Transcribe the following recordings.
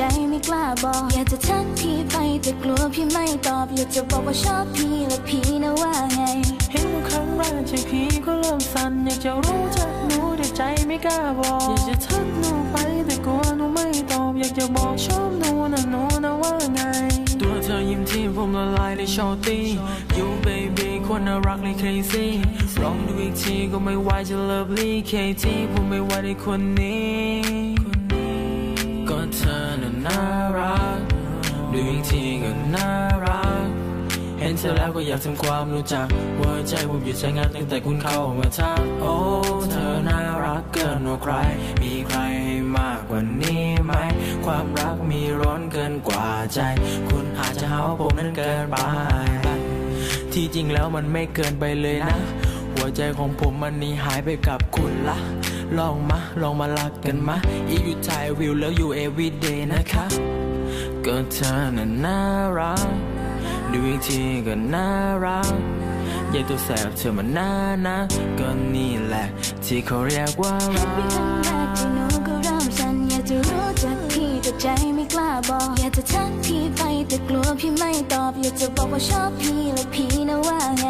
ใจไม่กล้าบอก อยากจะทักพี่ไปแต่กลัวพี่ไม่ตอบ อยากจะบอกว่าชอบพี่และพี่นะว่าไง เห็นว่าครั้งแรกใจพี่ก็เริ่มสั่นอยากจะรู้จักหนูแต่ใจไม่กล้าบอก อยากจะทักหนูไปแต่กลัวหนูไม่ตอบ อยากจะบอกชอบหนูนะหนูนะว่าไง ตัวเธอยิ้มที่ผมละลายเลยชอตี้ You baby คนน่ารักเลย crazy ลองดูอีกทีก็ไม่ไหวจะ lovely KT ผมไม่ไหวในคนนี้ก็เธอ น่ะน่ารัก ดูอีกทีก็น่ารัก เห็นเธอแล้วก็อยากทำความรู้จักว่าใจผมหยุดใช้งานตั้งแต่คุณเข้ามาทักโอ้ เธอน่ารักเกินกว่าใคร มีใครให้มากกว่านี้ไหม ความรักมีร้อนเกินกว่าใจ คุณอาจจะหาว่าผมนั้นเกินไป ที่จริงแล้วมันไม่เกินไปเลยนะ หัวใจของผมมันนี่หายไปกับคุณละ ลองมา ลองมารักกันมาอีกอยู่ถ่ายวิวแล้วอยู่ everyday นะคะก็เธอน่ะน่ารัก ดูอีกทีก็น่ารักยายตัวแสบเธอมันน่านะก็นี่แหละ ที่เขาเรียกว่ารัก ใจไม่กล้าบอก อยากจะทักพี่ไปแต่กลัวพี่ไม่ตอบ อยากจะบอกว่าชอบพี่และพี่นะว่าไง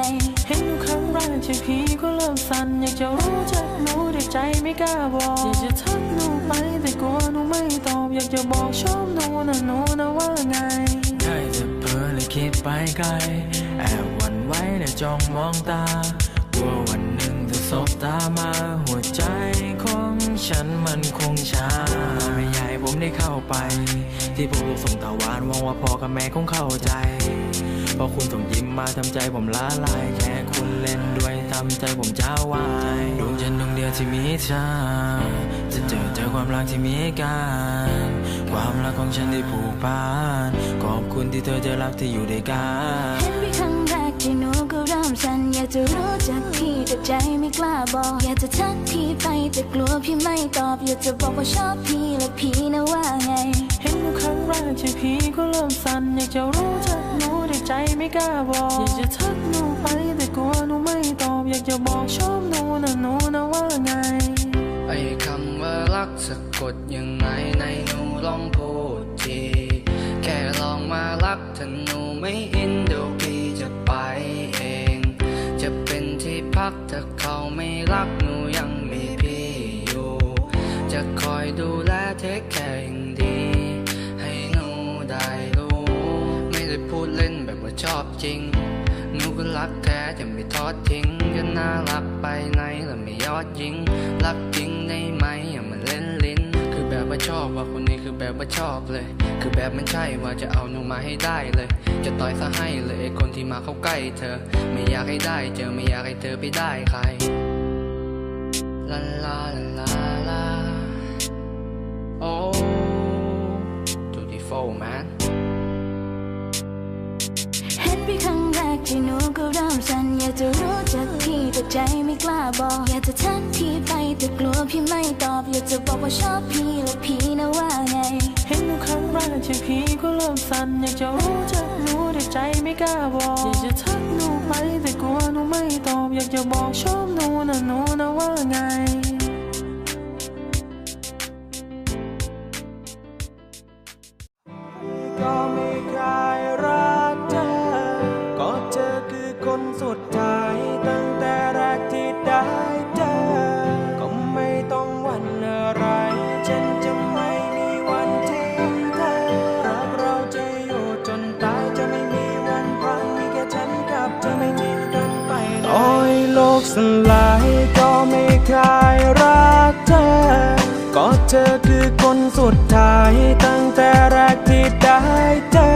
เห็นอยู่ครั้งแรกใจพี่ก็เริ่มสั่นอยากจะรู้จักหนูแต่ใจไม่กล้าบอก อยากจะทักหนูไปแต่กลัวหนูไม่ตอบ อยากจะบอกชอบหนูนะหนูนะว่าไง ได้แต่เพ้อเลยคิดไปไกล แอบหวันไหว้และจ้องมองตากลัววันหนึ่งเธอสบตามาหัวใจของฉันมันคง ได้เข้าไป ที่ผมถูกส่งตาวานหวังว่าพ่อกับแม่คงเข้าใจพราะคุณส่งยิ้มมาทำใจผมละลายแค่คุณเล่นด้วยทำใจผมจ้าวายดวงจันทร์ดวงเดียวที่มีเธอจะเจอเจอความรักที่มีกันความรักของฉันได้ผูกพันขอบคุณที่เธอจะรักที่อยู่ด้วยกันากจะรู้จักพี่แต่ใจไม่กล้าบอก อยากจะทักพี่ไปแต่กลัวพี่ไม่ตอบ อยากจะบอกว่าชอบพี่และพี่นะว่าไง เห็นว่าครั้งแรกใจพี่ก็เริ่มสั่นอยากจะรู้จักหนูแต่ใจไม่กล้าบอก อยากจะทักหนูไปแต่กลัวหนูไม่ตอบ อยากจะบอกชอบหนูนะหนูนะว่าไง ไอ้คำว่ารักสะกดยังไงในหนูลองพูดที แค่ลองมารักถ้าหนูไม่ รักหนูยังมีพี่อยู่ จะคอยดูแลเทคแคร์อย่างดี ให้หนูได้รู้ ไม่ได้พูดเล่นแบบว่าชอบจริง หนูก็รักแท้จะไม่ทอดทิ้งจะน่ารักไปไหนและไม่ยอดยิง รักจริงได้ไหมอย่ามาเล่นลิ้น คือแบบว่าชอบว่าคนนี้คือแบบว่าชอบเลย คือแบบมันใช่ว่าจะเอาหนูมาให้ได้เลย จะต่อยซะให้เลยไอ้คนที่มาเข้าใกล้เธอ ไม่อยากให้ได้เจอไม่อยากให้เธอไปได้ใคร ลาลาลาลา Oh, beautiful man. เห็นพี่ครั้งแรกที่หนูก็เริ่มสั่นอยากจะรู้จักพี่แต่ใจไม่กล้าบอก อยากจะทักพี่ไปแต่กลัวพี่ไม่ตอบ อยากจะบอกว่าชอบพี่และพี่นะว่าไง เห็นอยู่ครั้งแรกใจพี่ก็เริ่มสั่นอยากจะรู้จักหนูแต่ใจไม่กล้าบอกอยากจะทักหนูไป แต่กลัวหนูไม่ตอบ อยากจะบอกชอบหนูนะหนูนะว่าไงก็ไม่กลายรักเธอก็เธอคือคนสุดท้าย กสลายก็ไม่คลายรักเธอ ก็เธอคือคนสุดท้ายตั้งแต่แรกที่ได้เจอ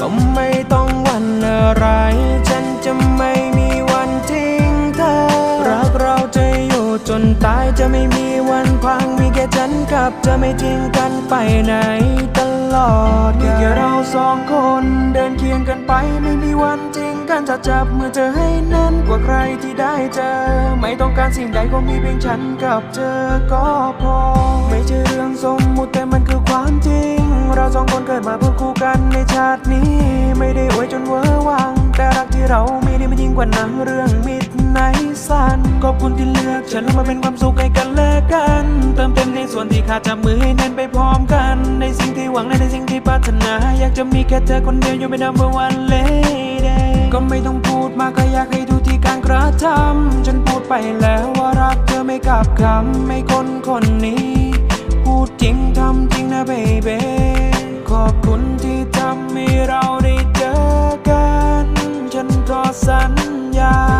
ก็ไม่ต้องวันอะไร ฉันจะไม่มีวันทิ้งเธอ รักเราจะอยู่จนตายจะไม่มีวันพังมีแค่ฉันกับเธอไม่ทิ้งกันไปไหนตลอดมีแค่เราสองคนเดินเคียงกันไปไม่มีวัน ทิ้งกันจะจับมือเธอให้แน่นกว่าใครที่ได้เจอ ไม่ต้องการสิ่งใดก็มีเพียงฉันกับเธอก็พอ ไม่ใช่เรื่องสมมุติแต่มันคือความจริง เราสองคนเกิดมาเพื่อคู่กันในชาตินี้ ไม่ได้อวยจนเวอร์วัง แต่รักที่เรามีนี่มันยิ่งกว่าหนังเรื่องมิดไนสันขอบคุณที่เลือกฉันมาเป็นความสุขให้กันและกัน เติมเต็มในส่วนที่ขาดจับมือให้แน่นไปพร้อมกัน ในสิ่งที่หวังในสิ่งที่ปรารถนา อยากจะมีแค่เธอคนเดียวอยู่เป็น number one lady ก็ไม่ต้องพูดมากก็อยากให้ดูที่การกระทำฉันพูดไปแล้วว่ารักเธอไม่กลับคำไม่คนคนนี้ พูดจริงทำจริงนะเบบีขอบคุณที่ทำให้เราได้เจอกัน ฉันขอสัญญา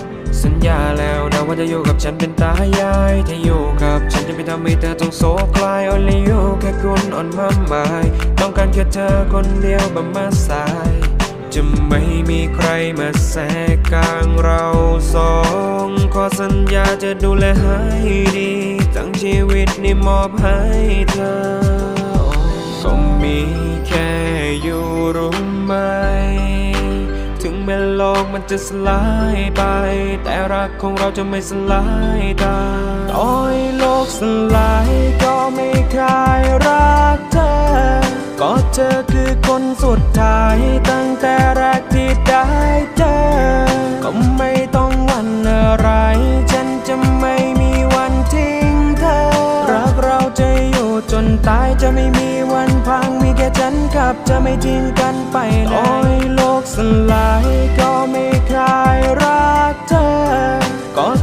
สัญญาแล้วนะว่าจะอยู่กับฉันเป็นตายายถ้าอยู่กับฉันจะไม่ทำให้เธอต้องโศกลาย only you แค่คุณอ่อนมากมายต้องการแค่เธอคนเดียวบบมาสาย จะไม่มีใครมาแทรกกลางเราสองขอสัญญาจะดูแลให้ดีทั้งชีวิตนี่มอบให้เธอ ก็มีแค่อยู่ มันจะสลายไป แต่รักของเราจะไม่สลายตาต่อให้โลกสลายก็ไม่คลายรักเธอ ก็เธอคือคนสุดท้ายตั้งแต่แรกที่ได้เจอ ก็ไม่ต้องหวันอะไร ฉันจะไม่มีวันทิ้งเธอ รักเราจะอยู่จนตายจะไม่มีวันพังมีแค่ฉันกับจะไม่ทิ้งกันไปไหนต่อให้โลกสลาย